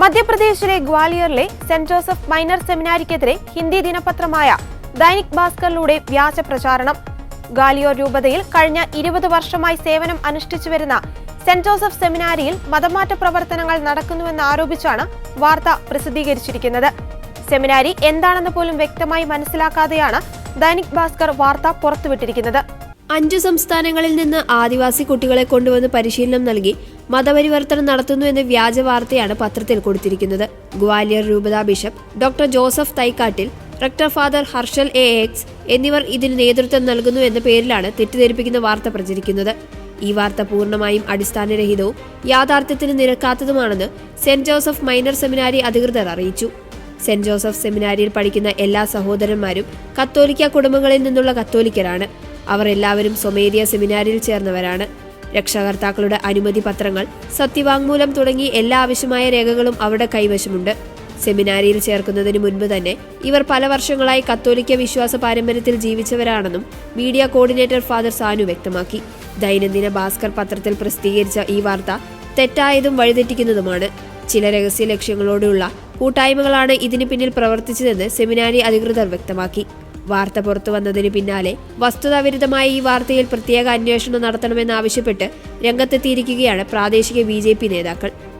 മധ്യപ്രദേശിലെ ഗ്വാലിയറിലെ saint Joseph minor സെമിനാരിക്കെതിരെ ഹിന്ദി ദിനപത്രമായ ദൈനിക് ഭാസ്കറിലൂടെ വ്യാജ പ്രചാരണം. ഗ്വാലിയോർ രൂപതയിൽ കഴിഞ്ഞ ഇരുപത് വർഷമായി സേവനം അനുഷ്ഠിച്ചു വരുന്ന സെന്റ് ജോസഫ് സെമിനാരിയിൽ മതമാറ്റ പ്രവർത്തനങ്ങൾ നടക്കുന്നുവെന്ന് ആരോപിച്ചാണ് വാർത്ത പ്രസിദ്ധീകരിച്ചിരിക്കുന്നത്. സെമിനാരി എന്താണെന്ന് പോലും വ്യക്തമായി മനസ്സിലാക്കാതെയാണ് ദൈനിക് ഭാസ്കർ വാർത്ത പുറത്തുവിട്ടിരിക്കുന്നത്. അഞ്ചു സംസ്ഥാനങ്ങളിൽ നിന്ന് ആദിവാസി കുട്ടികളെ കൊണ്ടുവന്ന് പരിശീലനം നൽകി മതപരിവർത്തനം നടത്തുന്നു എന്ന വ്യാജ വാർത്തയാണ് പത്രത്തിൽ കൊടുത്തിരിക്കുന്നത്. ഗ്വാലിയർ രൂപതാ bishop doctor Joseph Thaikkattil rector father Harshal A X എന്നിവർ ഇതിന് നേതൃത്വം നൽകുന്നു എന്ന പേരിലാണ് തെറ്റിദ്ധരിപ്പിക്കുന്ന വാർത്ത പ്രചരിക്കുന്നത്. ഈ വാർത്ത പൂർണമായും അടിസ്ഥാനരഹിതവും യാഥാർത്ഥ്യത്തിന് നിരക്കാത്തതുമാണെന്ന് സെന്റ് ജോസഫ് മൈനർ സെമിനാരി അധികൃതർ അറിയിച്ചു. സെന്റ് ജോസഫ് സെമിനാരിയിൽ പഠിക്കുന്ന എല്ലാ സഹോദരന്മാരും കത്തോലിക്ക കുടുംബങ്ങളിൽ നിന്നുള്ള കത്തോലിക്കരാണ്. അവർ എല്ലാവരും സ്വമേധിയ സെമിനാരിയിൽ ചേർന്നവരാണ്. രക്ഷാകർത്താക്കളുടെ അനുമതി പത്രങ്ങൾ സത്യവാങ്മൂലം തുടങ്ങി എല്ലാ ആവശ്യമായ രേഖകളും അവരുടെ കൈവശമുണ്ട്. സെമിനാരിയിൽ ചേർക്കുന്നതിന് മുൻപ് തന്നെ ഇവർ പല വർഷങ്ങളായി കത്തോലിക്ക വിശ്വാസ പാരമ്പര്യത്തിൽ ജീവിച്ചവരാണെന്നും മീഡിയ കോർഡിനേറ്റർ ഫാദർ സാനു വ്യക്തമാക്കി. ദൈനംദിന ഭാസ്കർ പത്രത്തിൽ പ്രസിദ്ധീകരിച്ച ഈ വാർത്ത തെറ്റായതും വഴിതെറ്റിക്കുന്നതുമാണ്. ചില രഹസ്യ ലക്ഷ്യങ്ങളോടുള്ള കൂട്ടായ്മകളാണ് ഇതിന് പിന്നിൽ പ്രവർത്തിച്ചതെന്ന് സെമിനാരി അധികൃതർ വ്യക്തമാക്കി. വാർത്ത പുറത്തു വന്നതിന് പിന്നാലെ വസ്തുതാവിരുദ്ധമായ ഈ വാർത്തയിൽ പ്രത്യേക അന്വേഷണം നടത്തണമെന്നാവശ്യപ്പെട്ട് രംഗത്തെത്തിയിരിക്കുകയാണ് പ്രാദേശിക ബി നേതാക്കൾ